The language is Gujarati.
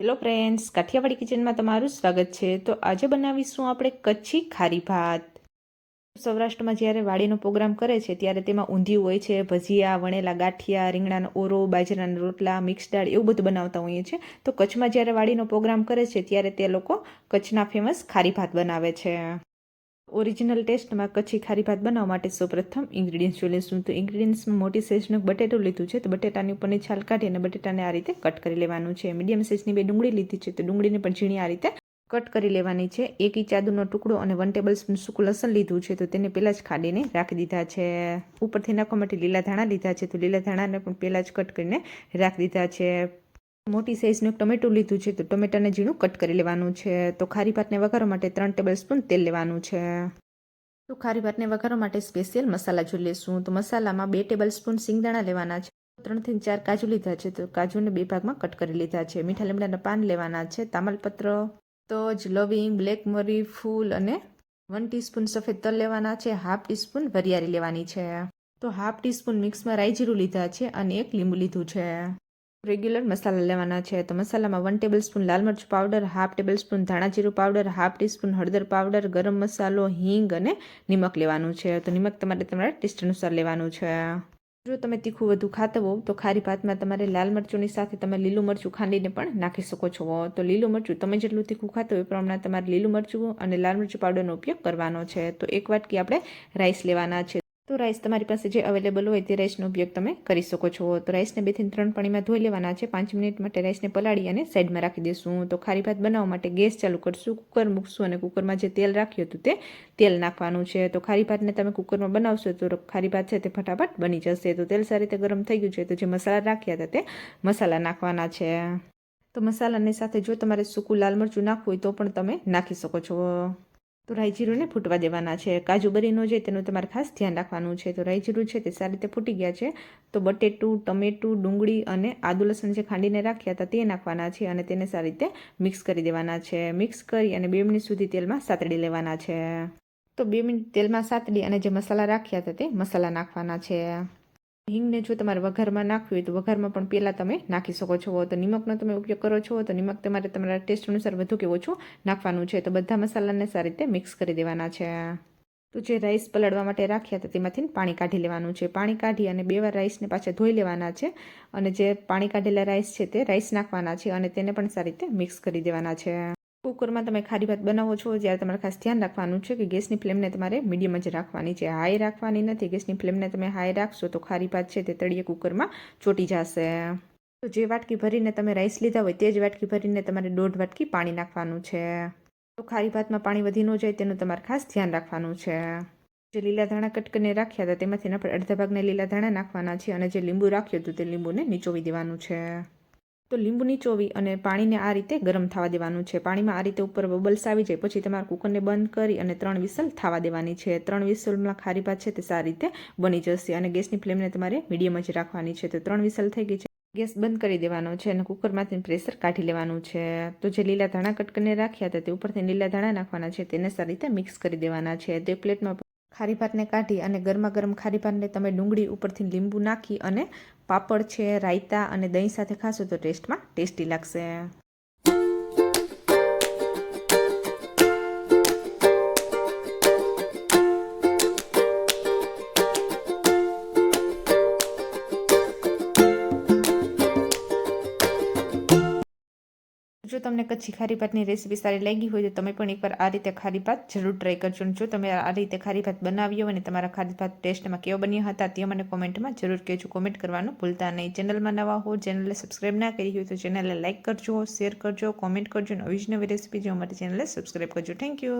હેલો ફ્રેન્ડ્સ કાઠિયાવાડી કિચનમાં તમારું સ્વાગત છે. તો આજે બનાવીશું આપણે કચ્છી ખારી ભાત. સૌરાષ્ટ્રમાં જ્યારે વાડીનો પ્રોગ્રામ કરે છે, ત્યારે તેમાં ઊંધિયું હોય છે, ભજીયા, વણેલા ગાંઠિયા, રીંગણાનો ઓરો, બાજરાના રોટલા, મિક્સ દાળ એવું બધું બનાવતા હોઈએ છીએ. તો કચ્છમાં જ્યારે વાડીનો પ્રોગ્રામ કરે છે, ત્યારે તે લોકો કચ્છના ફેમસ ખારી ભાત બનાવે છે. ઓરિજિનલ ટેસ્ટમાં કચ્છી ખારી ભાત બનાવવા માટે સૌપ્રથમ ઇન્ગ્રીડિયન્ટ્સ જોઈ લઈશું. તો ઇન્ગ્રીડિયન્ટ્સમાં મોટી સાઇઝનું બટેટું લીધું છે. તો બટેટાની ઉપરની છાલ કાઢી અને બટેટાને આ રીતે કટ કરી લેવાનું છે. મીડિયમ સાઇઝની બે ડુંગળી લીધી છે. તો ડુંગળીને પણ ઝીણી આ રીતે કટ કરી લેવાની છે. એક ઇંચ આદુનો ટુકડો અને વન ટેબલ સ્પૂન સૂકું લસણ લીધું છે. તો તેને પહેલાં જ ખાડીને રાખી દીધા છે. ઉપરથી નાખવા માટે લીલા ધાણા લીધા છે. તો લીલા ધાણાને પણ પહેલાં જ કટ કરીને રાખી દીધા છે. મોટી સાઇઝનું એક ટમેટું લીધું છે, તો ટમેટાને ઝીણું કટ કરી લેવાનું છે. તો ખારી ભાતને વઘારવા માટે ત્રણ ટેબલ સ્પૂન તેલ લેવાનું છે. તો ખારી ભાતને વઘારવા માટે સ્પેશિયલ મસાલા જોઈ લેશું તો મસાલામાં બે ટેબલ સ્પૂન સિંગદાણા લેવાના છે. ત્રણથી ચાર કાજુ લીધા છે, તો કાજુને બે ભાગમાં કટ કરી લીધા છે. મીઠા લીમડાના પાન લેવાના છે, તામલપત્ર, તજ, લવિંગ, બ્લેક મરી, ફૂલ અને વન ટીસ્પૂન સફેદ તલ લેવાના છે. હાફ ટીસ્પૂન વરિયાળી લેવાની છે. તો હાફ ટીસ્પૂન મિક્સમાં રાઈ જીરું લીધા છે અને એક લીંબુ લીધું છે. રેગ્યુલર મસાલા લેવાના છે. તો મસાલામાં વન ટેબલ સ્પૂન લાલ મરચું પાવડર હાફ ટેબલ સ્પૂન ધાણા જીરું પાવડર હાફ ટીસ્પૂન હળદર પાવડર ગરમ મસાલો, હિંગ અને નિમક લેવાનું છે. તો નિમક તમારે તમારા ટેસ્ટ અનુસાર લેવાનું છે. જો તમે તીખું વધુ ખાતા હોવ તો ખારી ભાતમાં તમારે લાલ મરચુંની સાથે તમે લીલું મરચું ખાંડીને પણ નાખી શકો છો. તો લીલું મરચું તમે જેટલું તીખું ખાતા હોય એ પ્રમાણે તમારે લીલું મરચું અને લાલ મરચું પાવડરનો ઉપયોગ કરવાનો છે. તો એક વાટકી આપણે રાઈસ લેવાના છે. તો રાઈસ તમારી પાસે જે અવેલેબલ હોય તે રાઈસનો ઉપયોગ તમે કરી શકો છો. તો રાઈસને બેથી ત્રણ પાણીમાં ધોઈ લેવાના છે. પાંચ મિનિટ માટે રાઈસને પલાળી અને સાઈડમાં રાખી દઈશું. તો ખારી ભાત બનાવવા માટે ગેસ ચાલુ કરશું. કુકર મૂકશું અને કુકરમાં જે તેલ રાખ્યું હતું તે તેલ નાખવાનું છે. તો ખારી ભાતને તમે કુકરમાં બનાવશો તો ખારી ભાત છે તે ફટાફટ બની જશે. તો તેલ સારી રીતે ગરમ થઈ ગયું છે. તો જે મસાલા રાખ્યા હતા તે મસાલા નાખવાના છે. તો મસાલાની સાથે જો તમારે સૂકું લાલ મરચું નાખવું હોય તો પણ તમે નાખી શકો છો. તો રાઈ જીરુંને ફૂટવા દેવાના છે. કાજુ બરીનો જાય તેનું તમારે ખાસ ધ્યાન રાખવાનું છે. તો રાઈ છે તે સારી રીતે ફૂટી ગયા છે. તો બટેટું, ટમેટું, ડુંગળી અને આદુ લસણ જે ખાંડીને રાખ્યા હતા તે નાખવાના છે અને તેને સારી રીતે મિક્સ કરી દેવાના છે. મિક્સ કરી અને બે મિનિટ સુધી તેલમાં સાતડી લેવાના છે. તો બે મિનિટ તેલમાં સાતડી અને જે મસાલા રાખ્યા હતા તે મસાલા નાખવાના છે. હિંગને જો તમારે વઘારમાં નાખવી હોય તો વઘારમાં પણ પહેલાં તમે નાખી શકો છો. તો નિમકનો તમે ઉપયોગ કરો છો તો નિમક તમારે તમારા ટેસ્ટ અનુસાર વધુ કે ઓછું નાખવાનું છે. તો બધા મસાલાને સારી રીતે મિક્સ કરી દેવાના છે. તો જે રાઈસ પલાળવા માટે રાખ્યા હતા તેમાંથી પાણી કાઢી લેવાનું છે. પાણી કાઢી અને બે વાર રાઈસને પાછા ધોઈ લેવાના છે. અને જે પાણી કાઢેલા રાઈસ છે તે રાઈસ નાખવાના છે અને તેને પણ સારી રીતે મિક્સ કરી દેવાના છે. કુકરમાં તમે ખારી ભાત બનાવો છો, જ્યારે તમારે ખાસ ધ્યાન રાખવાનું છે કે ગેસની ફ્લેમને તમારે મીડિયમ જ રાખવાની છે. હાઈ રાખવાની નથી, ગેસની ફ્લેમને તમે હાઈ રાખશો તો ખારી ભાત છે તે તળીએ કુકરમાં ચોટી જશે. તો જે વાટકી ભરીને તમે રાઈસ લીધા હોય તે જ વાટકી ભરીને તમારે દોઢ વાટકી પાણી નાખવાનું છે. તો ખારી ભાતમાં પાણી વધી ન જાય તેનું તમારે ખાસ ધ્યાન રાખવાનું છે. જે લીલા ધાણા કટ કરીને રાખ્યા હતા તેમાંથી અડધા ભાગને લીલા ધાણા નાખવાના છે અને જે લીંબુ રાખ્યું હતું તે લીંબુને નીચોવી દેવાનું છે. તો લીંબુ નીચોવી અને પાણીને આ રીતે ગરમ થવા દેવાનું છે. પાણીમાં આ રીતે ઉપર બબલ્સ આવી જાય, પછી તમારે કુકરને બંધ કરી અને ત્રણ વિસલ થવા દેવાની છે. ત્રણ વિસલમાં ખારી છે તે સારી રીતે બની જશે અને ગેસની ફ્લેમને તમારે મીડિયમ જ રાખવાની છે. તો ત્રણ વિસલ થઈ ગઈ છે. ગેસ બંધ કરી દેવાનો છે અને કુકરમાંથી પ્રેશર કાઢી લેવાનું છે. તો જે લીલા ધાણા કટ કરીને રાખ્યા હતા તે ઉપરથી લીલા ધાણા નાખવાના છે. તેને સારી રીતે મિક્સ કરી દેવાના છે. તે પ્લેટમાં ખારી ભાતને કાઢી અને ગરમા ગરમ ખારી ભાતને તમે ડુંગળી ઉપરથી લીંબુ નાખી અને પાપડ છે, રાયતા અને દહીં સાથે ખાશો તો ટેસ્ટમાં ટેસ્ટી લાગશે. જો તમને કચ્છી ખારી ભાતની રેસીપી સારી લાગી હોય તો તમે પણ એકવાર આ રીતે ખારી ભાત જરૂર ટ્રાય કરજો. જો તમે આ રીતે ખારી ભાત બનાવ્યો અને તમારા ખારી ભાત ટેસ્ટમાં કેવો બન્યા હતા તે મને કોમેન્ટમાં જરૂર કહેજો. કોમેન્ટ કરવાનું ભૂલતા નહીં. ચેનલમાં નવા હો ચેનલને સબસ્ક્રાઈબ ના કરી હોય તો ચેનલને લાઇક કરજો શેર કરજો કોમેન્ટ કરજો. અને આવી જ નવી રેસીપી જો માટે ચેનલને સબસ્ક્રાઈબ કરજો. Thank you